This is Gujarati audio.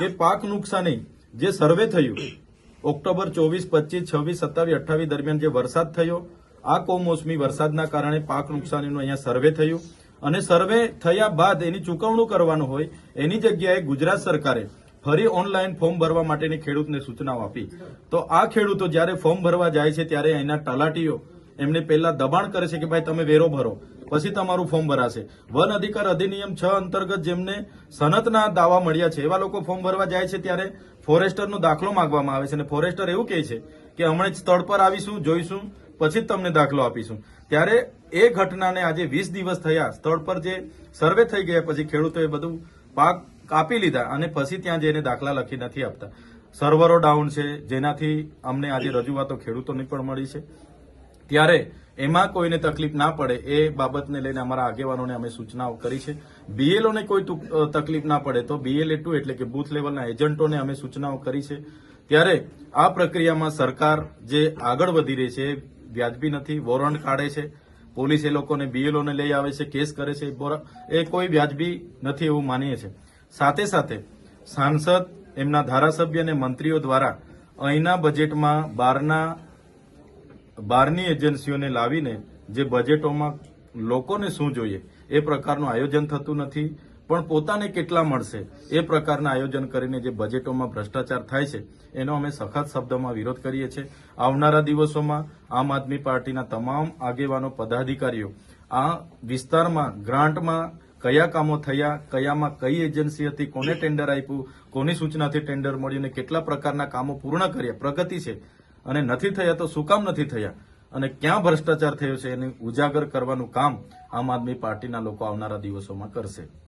કે પાક નુકસાની, જે સર્વે થયું, ઓક્ટોબર ચોવીસ, પચીસ, છવ્વીસ, સત્તાવીસ, અઠ્ઠાવીસ દરમિયાન જે વરસાદ થયો, આ કમોસમી વરસાદના કારણે પાક નુકસાનીનું અહીંયા સર્વે થયું. અને સર્વે થયા બાદ એની ચૂકવણું કરવાનું હોય, એની જગ્યાએ ગુજરાત સરકારે ફરી ઓનલાઈન ફોર્મ ભરવા માટેની ખેડૂતને સૂચનાઓ આપી. તો આ ખેડૂતો જ્યારે ફોર્મ ભરવા જાય છે, ત્યારે અહીંના તલાટીઓ એમને પહેલા દબાણ કરે છે કે ભાઈ તમે વેરો ભરો. પછી તમારું ફોર્મ ભરાશે. વન અધિકાર અધિનિયમ છ અંતર્ગત જેમને સનતના દાવા મળ્યા છે, એવા લોકો ફોર્મ ભરવા જાય છે ત્યારે ફોરેસ્ટરનો દાખલો માંગવામાં આવે છે અને ફોરેસ્ટર એવું કહે છે કે હમણાં જ સ્થળ પર આવીશું, જોઈશું, પછી જ તમને દાખલો આપીશું. ત્યારે એ ઘટનાને આજે વીસ દિવસ થયા. સ્થળ પર જે સર્વે થઈ ગયા, પછી ખેડૂતોએ બધું પાક કાપી લીધા અને પછી ત્યાં જઈને દાખલા લખી નથી આપતા. સર્વરો ડાઉન છે, જેનાથી અમને આજે રજૂઆતો ખેડૂતોની પણ મળી છે. ત્યારે એમાં કોઈને તકલીફ ના પડે એ બાબતને લઈને અમારા આગેવાનોને અમે સૂચનાઓ કરી છે. બીએલઓને કોઈ તકલીફ ના પડે તો બીએલએ ટુ એટલે કે બૂથ લેવલના એજન્ટોને અમે સૂચનાઓ કરી છે. ત્યારે આ પ્રક્રિયામાં સરકાર જે આગળ વધી રહી છે વ્યાજબી નથી, વોરંટ કાઢે છે. પોલીસ એ લોકોને બીએલઓને લઈ આવે છે, કેસ કરે છે, એ કોઈ વ્યાજબી નથી એવું માનીએ છે. સાથે સાથે સાંસદ, એમના ધારાસભ્ય અને મંત્રીઓ દ્વારા અહીંના બજેટમાં બહારના બહારની એજન્સીઓને લાવીને જે બજેટોમાં લોકોને શું જોઈએ, એ પ્રકારનું આયોજન થતું નથી, પણ પોતાને કેટલા મળશે, એ પ્રકારના આયોજન કરીને જે બજેટોમાં ભ્રષ્ટાચાર થાય છે, એનો અમે સખત શબ્દોમાં વિરોધ કરીએ છીએ. આવનારા દિવસોમાં આમ આદમી પાર્ટીના તમામ આગેવાનો, પદાધિકારીઓ આ વિસ્તારમાં, ગ્રાન્ટમાં કયા કામો થયા, કયામાં કઈ એજન્સી હતી, કોને ટેન્ડર આપ્યું, કોની સૂચનાથી ટેન્ડર મળ્યું અને કેટલા પ્રકારના કામો પૂર્ણ કર્યા, પ્રગતિ છે અને નથી થયા તો શું કામ નથી થયા? અને ક્યાં ભ્રષ્ટાચાર થયો છે? એને ઉજાગર કરવાનું કામ આમ આદમી પાર્ટીના લોકો આવનારા દિવસોમાં કરશે.